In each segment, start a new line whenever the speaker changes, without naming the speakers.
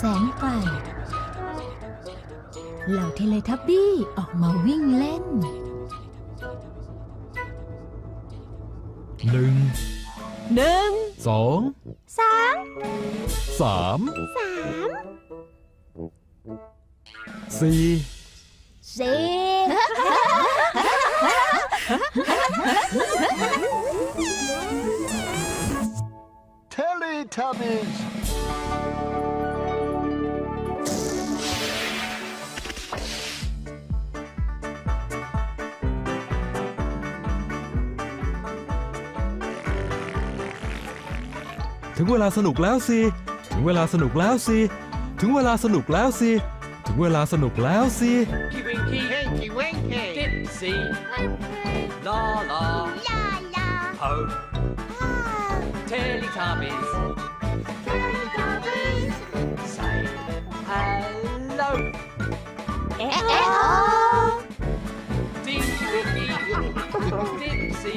แสนไกลเหล่าเทเลทับบี้ออกมาวิ่งเล่น
หนึ่ง
หนึ่ง
สอง
สาม
สาม
สาม
สี่
สี่
Teletubbies!
ถึงเวลาสนุกแล้วสิ ถึงเวลาสนุกแล้วสิ ถึงเวลาสนุกแล้วสิ ถึงเวลาสนุกแล้วสิ
Winky Winky,
Hanky Winky!
Dipsy, La La,
ลาลา
Po, Teletubbies, say hello.
เอ๊ะเอ๊ะโอ
Dinky Winky, Dipsy,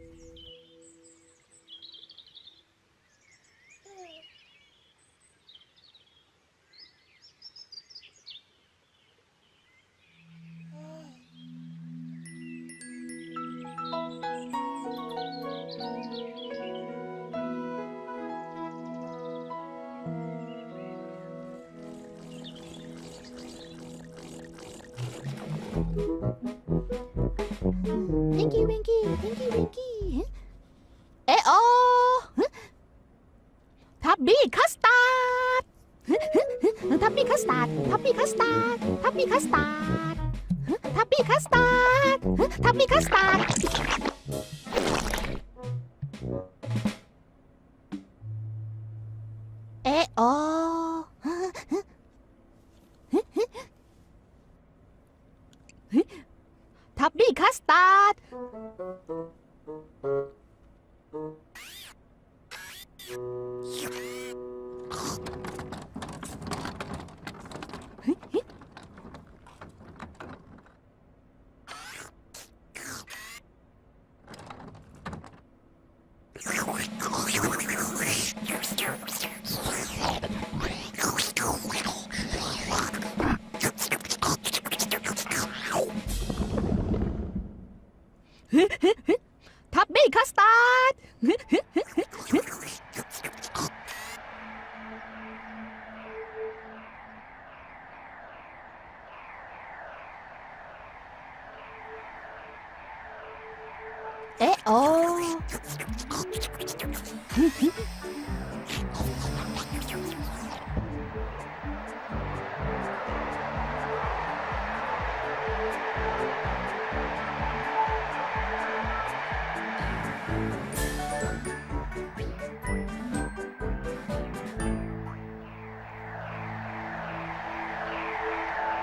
ทับปี้คัสตาร์ดทับปี้คัสตาร์ดทับปี้คัสตาร์ดทับปี้คัสตาร์ดทับปี้คัสตาร์ด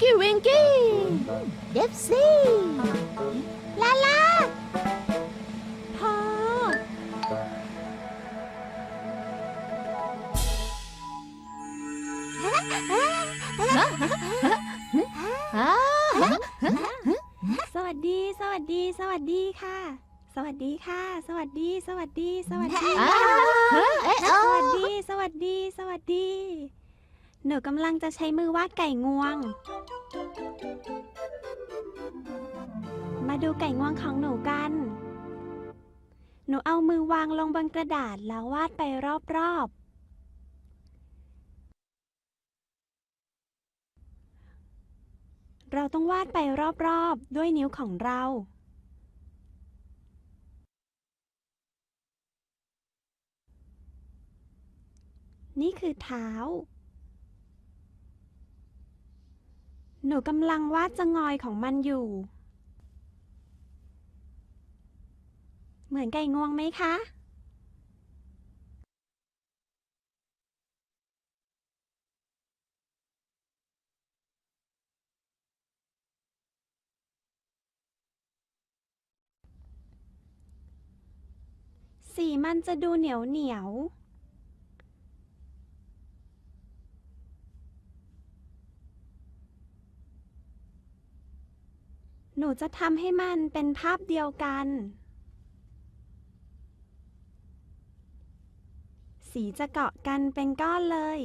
กี้วิงกี้เดฟซี่ลาลาพออ้าว
สวัสดี สวัสดี สวัสดีค่ะ สวัสดีค่ะ สวัสดี สวัสดี สวัสดี
อ้า
ค่ะ
วเอ๊ะ
ส
โอ้
วัสดี สวัสดี สวัสดี หนูกำลังจะใช้มือวาดไก่งวง มาดูไก่งวงของหนูกัน หนูเอามือวางลงบนกระดาษแล้ววาดไปรอบๆ เราต้องวาดไปรอบๆ ด้วยนิ้วของเรานี่คือเท้า หนูกำลังวาดจะงอยของมันอยู่ เหมือนไก่งวงไหมคะ สีมันจะดูเหนียวเหนียว หนูจะทำให้มันเป็นภาพเดียวกัน สีจะเกาะกันเป็นก้อนเลย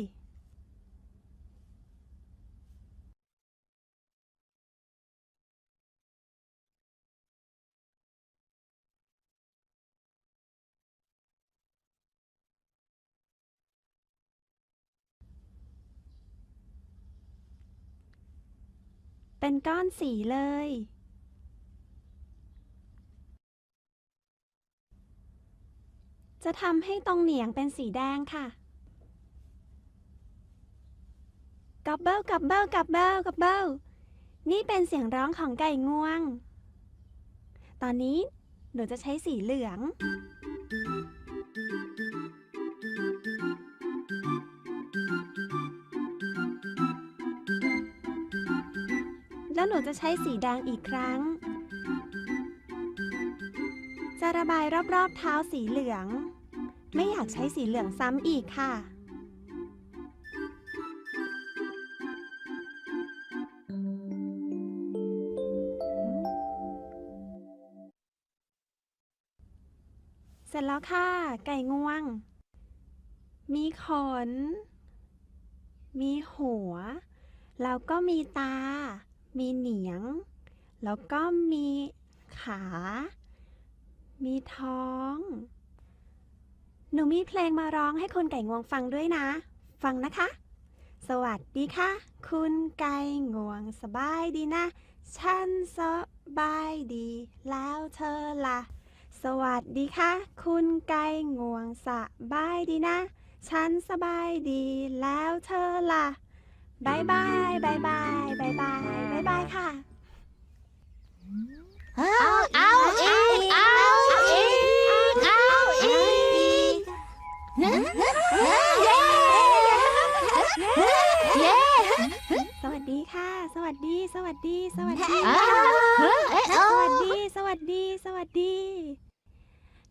เป็นก้อนสีเลย จะทำให้ตรงเหนียงเป็นสีแดงค่ะกับเบิลกับเบิลกับเบิลกับเบิลนี่เป็นเสียงร้องของไก่งวง ตอนนี้หนูจะใช้สีเหลือง แล้วหนูจะใช้สีแดงอีกครั้ง จะระบายรอบๆเท้าสีเหลือง ไม่อยากใช้สีเหลืองซ้ำอีกค่ะ เสร็จแล้วค่ะ ไก่งวง มีขน มีหัว แล้วก็มีตา มีเหนียง แล้วก็มีขา มีท้อง หนูมีเพลงมาร้องให้คุณไก่งวงฟังด้วยนะ ฟังนะคะ สวัสดีค่ะ คุณไก่งวงสบายดีนะ ฉันสบายดี แล้วเธอล่ะ สวัสดีค่ะ คุณไก่งวงสบายดีนะ ฉันสบายดีแล้วเธอล่ะบายบายบายบายบายบายบายบายค่ะ
เอาเอาอีกเอาอีกเอาอีกเย้เย้
สวัสดีค่ะ สวัสดี สวัสดี สวัสดี
อ้าวเฮ้ยเอ๊ะ
สวัสดี สวัสดี สวัสดี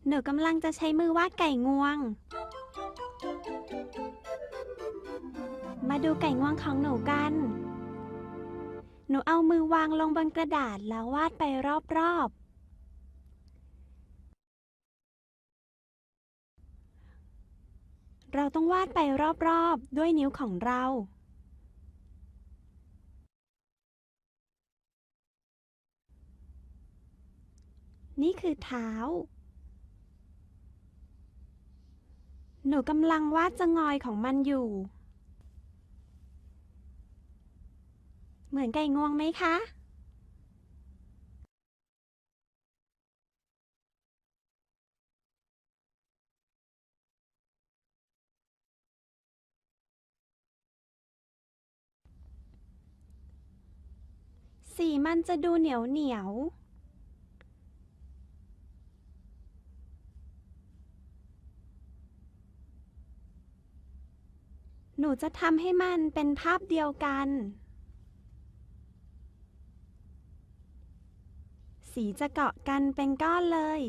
หนูกำลังจะใช้มือวาดไก่งวง มาดูไก่งวงของหนูกัน หนูเอามือวางลงบนกระดาษแล้ววาดไปรอบๆ เราต้องวาดไปรอบๆ ด้วยนิ้วของเรา นี่คือเท้า หนูกำลังวาดจะงอยของมันอยู่ เหมือนไก่งวงไหมคะ สีมันจะดูเหนียวเหนียวหนูจะทำให้มันเป็นภาพเดียวกัน สีจะเกาะกันเป็นก้อนเลย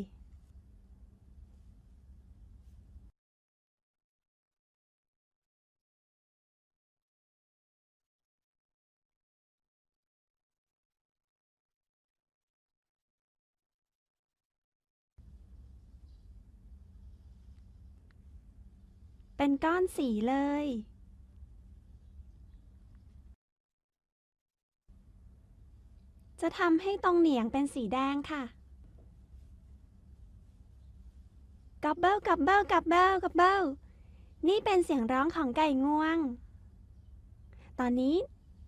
เป็นก้อนสีเลย จะทำให้ตรงเหนียงเป็นสีแดงค่ะกับเบิลกับเบิลกับเบิลกับเบิลนี่เป็นเสียงร้องของไก่งวง ตอนนี้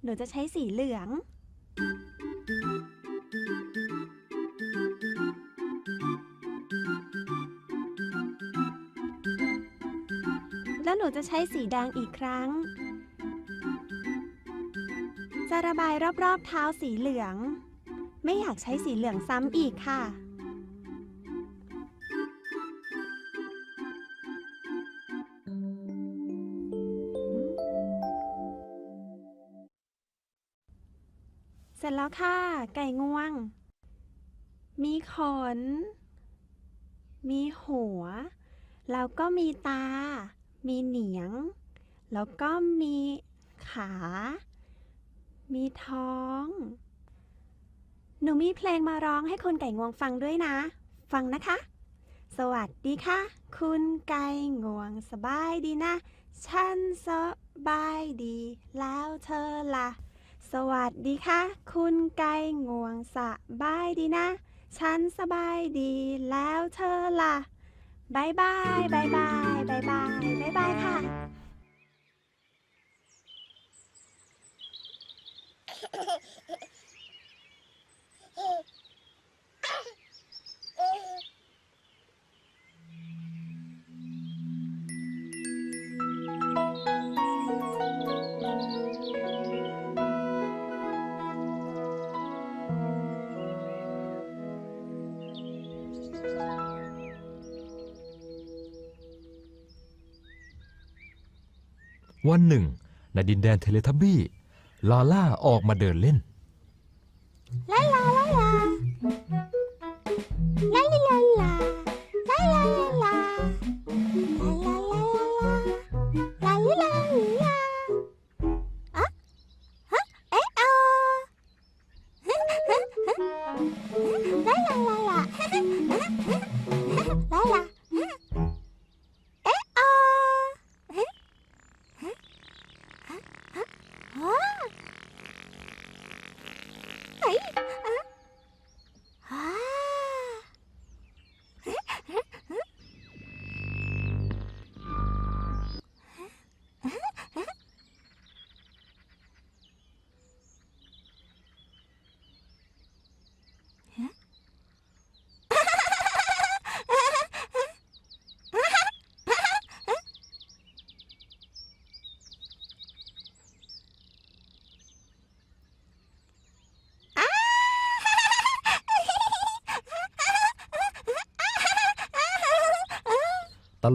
หนูจะใช้สีเหลือง นูจะใช้สีแดงอีกครั้ง จะระบายรอบๆเท้าสีเหลือง ไม่อยากใช้สีเหลืองซ้ำอีกค่ะ เสร็จแล้วค่ะ ไก่งวง มีขน มีหัว แล้วก็มีตา มีเหนียง แล้วก็มีขา มีท้อง หนูมีเพลงมาร้องให้คุณไก่งวงฟังด้วยนะ ฟังนะคะ สวัสดีค่ะ คุณไก่งวงสบายดีนะ ฉันสบายดี แล้วเธอล่ะ สวัสดีค่ะ คุณไก่งวงสบายดีนะ ฉันสบายดีแล้วเธอล่ะ บายบายบายบายบายบายบายบายค่ะ
วันหนึ่งในดินแดนเทเลทับบี้ ลาล่าออกมาเดินเล่น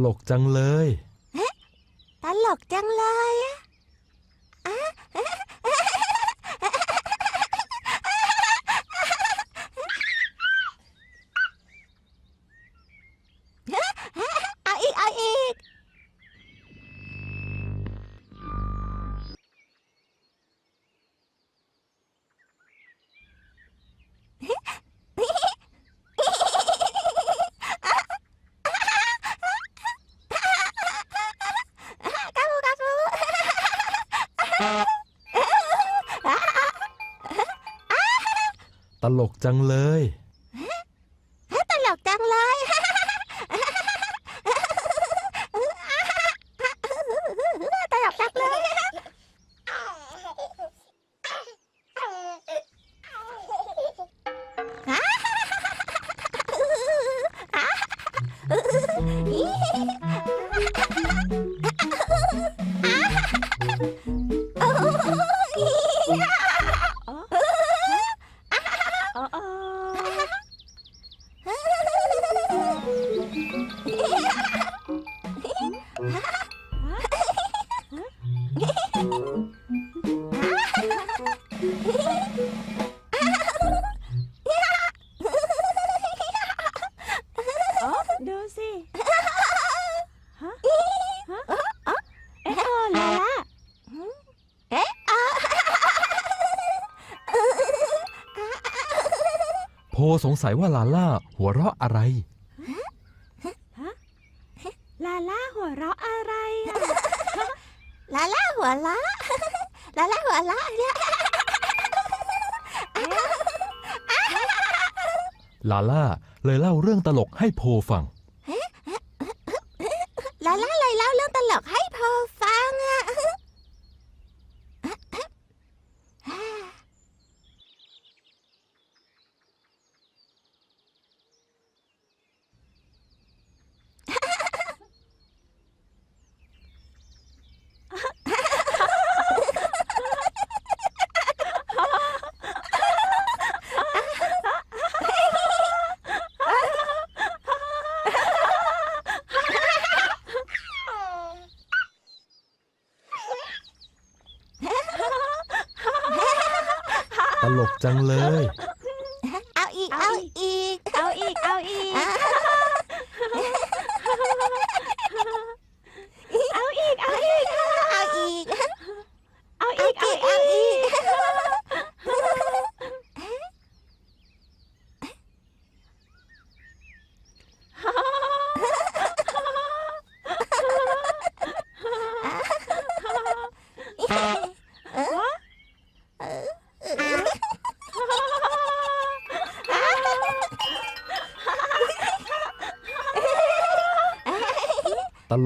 ล
กจังเลย
ตลกจังเลย อ๋อ
ดูสิฮะฮะเอ๊ะเออลาล่า
เอ๊ะอะ
โพสงสัยว่าลาล่าหัวเราะอะไร
ลาล่าเล
ย
เล่า
เรื่องตลกให้โพฟัง
ลาล่าเลยเล่าเรื่องตลกให้พอฟังอะ
จังเลย
เอาอีก เอาอีก
เอาอีก เอาอีก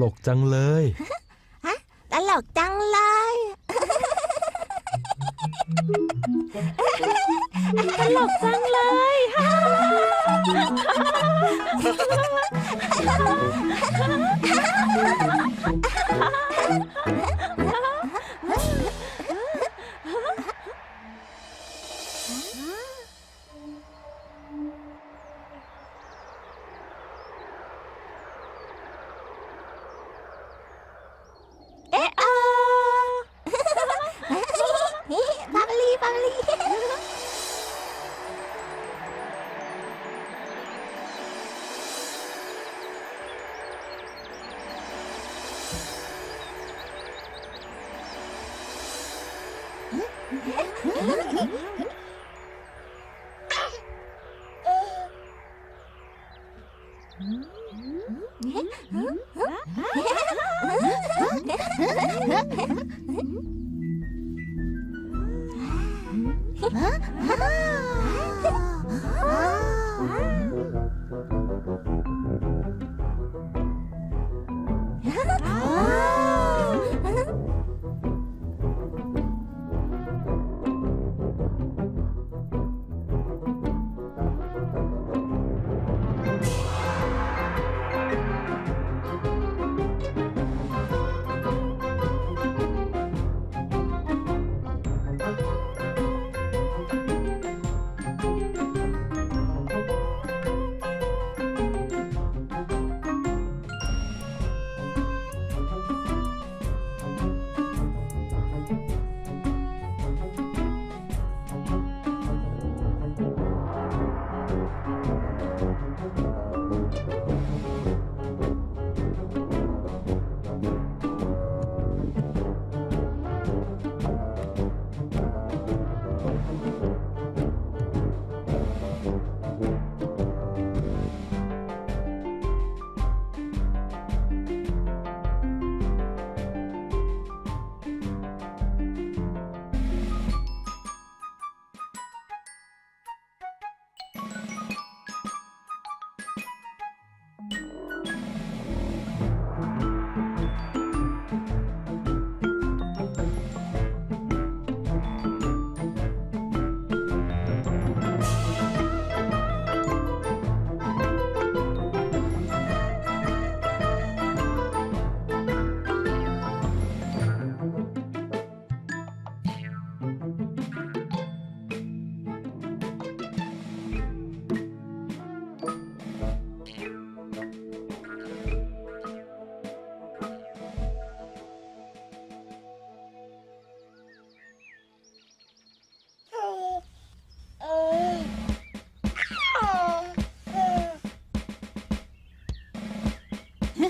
ลกจังเลย
ตลกจังเลย
ตลกจังเลย
เเ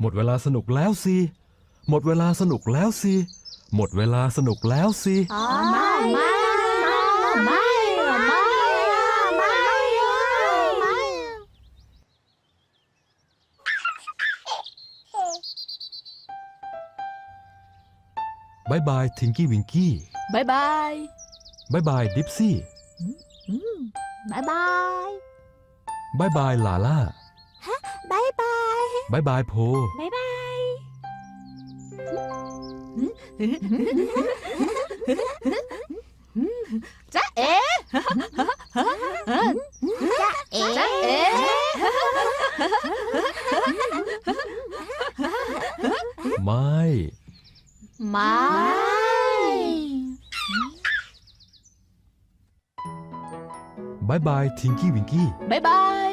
ห
มดเวลาสนุกแล้วสิ หมดเวลาสนุกแล้วสิ หมดเวลาสนุกแล้วสิ
ไม่ไม่ไม่ไม่ไม่ไม่
บายบายทิงกี้วิงกี้
บายบาย
บายบายดิปซี่
บายบาย
บายบายลาล่า
บายบาย
บายบายโพ
บ๊ายบาย
จ๊ะเอ๋จ๊ะเอ๋จ๊ะเอ๋
ไม่
ไม่
บายบายทิงกี้วิงกี้
บายบาย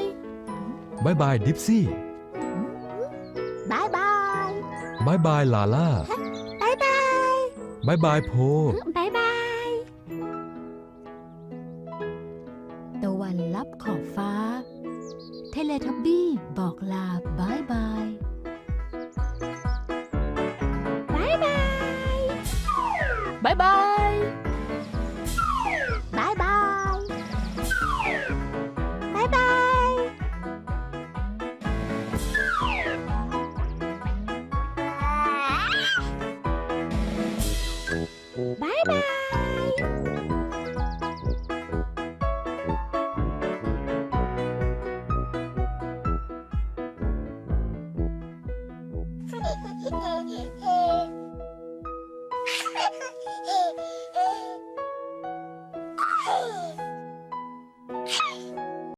บายบายดิปซี่า
ยบาย
ลาล่า
บายบาย
บายบายโพ
บ๊ายบาย
ตะวันลับขอบฟ้า เทเลทับบี้บอกลาบายบาย